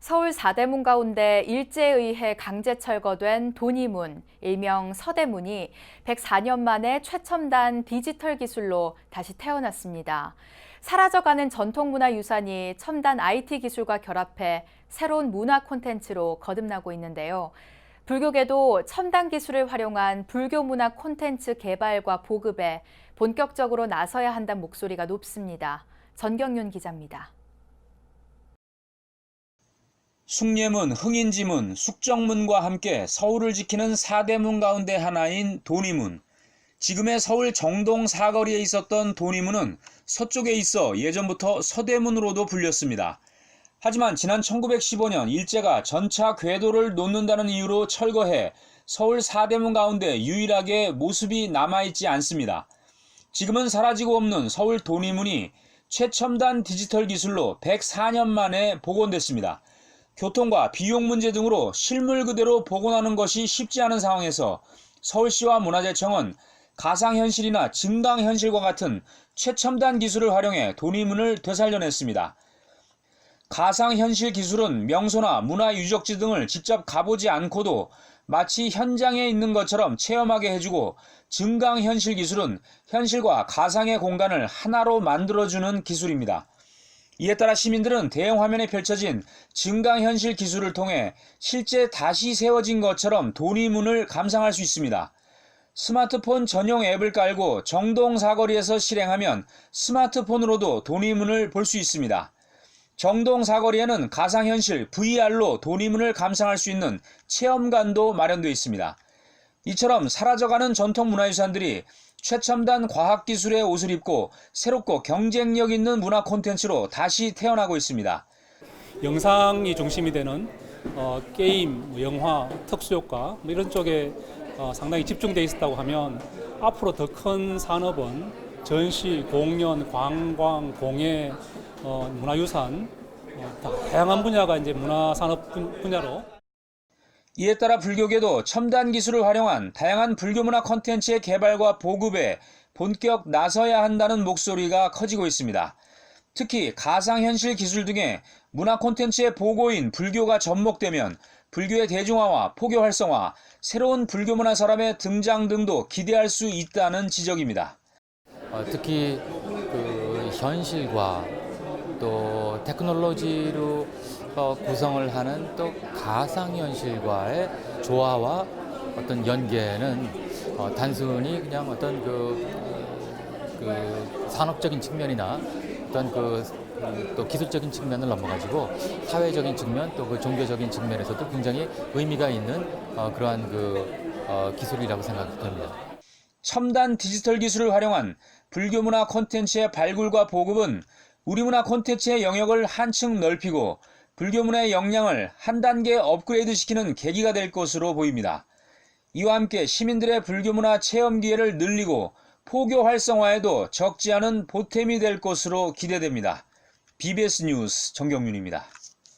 서울 사대문 가운데 일제에 의해 강제 철거된 돈이문, 일명 서대문이 104년 만에 최첨단 디지털 기술로 다시 태어났습니다. 사라져가는 전통문화 유산이 첨단 IT 기술과 결합해 새로운 문화 콘텐츠로 거듭나고 있는데요. 불교계도 첨단 기술을 활용한 불교 문화 콘텐츠 개발과 보급에 본격적으로 나서야 한다는 목소리가 높습니다. 전경윤 기자입니다. 숭례문, 흥인지문, 숙정문과 함께 서울을 지키는 사대문 가운데 하나인 도니문. 지금의 서울 정동 사거리에 있었던 도니문은 서쪽에 있어 예전부터 서대문으로도 불렸습니다. 하지만 지난 1915년 일제가 전차 궤도를 놓는다는 이유로 철거해 서울 사대문 가운데 유일하게 모습이 남아있지 않습니다. 지금은 사라지고 없는 서울 도니문이 최첨단 디지털 기술로 104년 만에 복원됐습니다. 교통과 비용 문제 등으로 실물 그대로 복원하는 것이 쉽지 않은 상황에서 서울시와 문화재청은 가상현실이나 증강현실과 같은 최첨단 기술을 활용해 도니문을 되살려냈습니다. 가상현실 기술은 명소나 문화유적지 등을 직접 가보지 않고도 마치 현장에 있는 것처럼 체험하게 해주고 증강현실 기술은 현실과 가상의 공간을 하나로 만들어주는 기술입니다. 이에 따라 시민들은 대형 화면에 펼쳐진 증강현실 기술을 통해 실제 다시 세워진 것처럼 도니문을 감상할 수 있습니다. 스마트폰 전용 앱을 깔고 정동 사거리에서 실행하면 스마트폰으로도 도니문을 볼 수 있습니다. 정동 사거리에는 가상현실 VR로 도니문을 감상할 수 있는 체험관도 마련되어 있습니다. 이처럼 사라져가는 전통 문화유산들이 최첨단 과학기술의 옷을 입고 새롭고 경쟁력 있는 문화 콘텐츠로 다시 태어나고 있습니다. 영상이 중심이 되는 어, 게임, 뭐 영화, 특수효과 뭐 이런 쪽에 어, 상당히 집중되어 있었다고 하면 앞으로 더 큰 산업은 전시, 공연, 관광, 공예, 어, 문화유산 어, 다양한 분야가 이제 문화산업 분- 분야로 이에 따라 불교계도 첨단 기술을 활용한 다양한 불교 문화 콘텐츠의 개발과 보급에 본격 나서야 한다는 목소리가 커지고 있습니다. 특히 가상현실 기술 등의 문화 콘텐츠의 보고인 불교가 접목되면 불교의 대중화와 포교 활성화, 새로운 불교 문화 사람의 등장 등도 기대할 수 있다는 지적입니다. 어, 특히 그 현실과 또 테크놀로지로 어, 구성을 하는 또 가상현실과의 조화와 어떤 연계는 어, 단순히 그냥 어떤 그, 그 산업적인 측면이나 어떤 그 또 기술적인 측면을 넘어가지고 사회적인 측면 또 그 종교적인 측면에서도 굉장히 의미가 있는 어, 그러한 그 어, 기술이라고 생각됩니다. 첨단 디지털 기술을 활용한 불교 문화 콘텐츠의 발굴과 보급은 우리 문화 콘텐츠의 영역을 한층 넓히고 불교 문화의 역량을 한 단계 업그레이드 시키는 계기가 될 것으로 보입니다. 이와 함께 시민들의 불교 문화 체험 기회를 늘리고 포교 활성화에도 적지 않은 보탬이 될 것으로 기대됩니다. BBS 뉴스 정경윤입니다.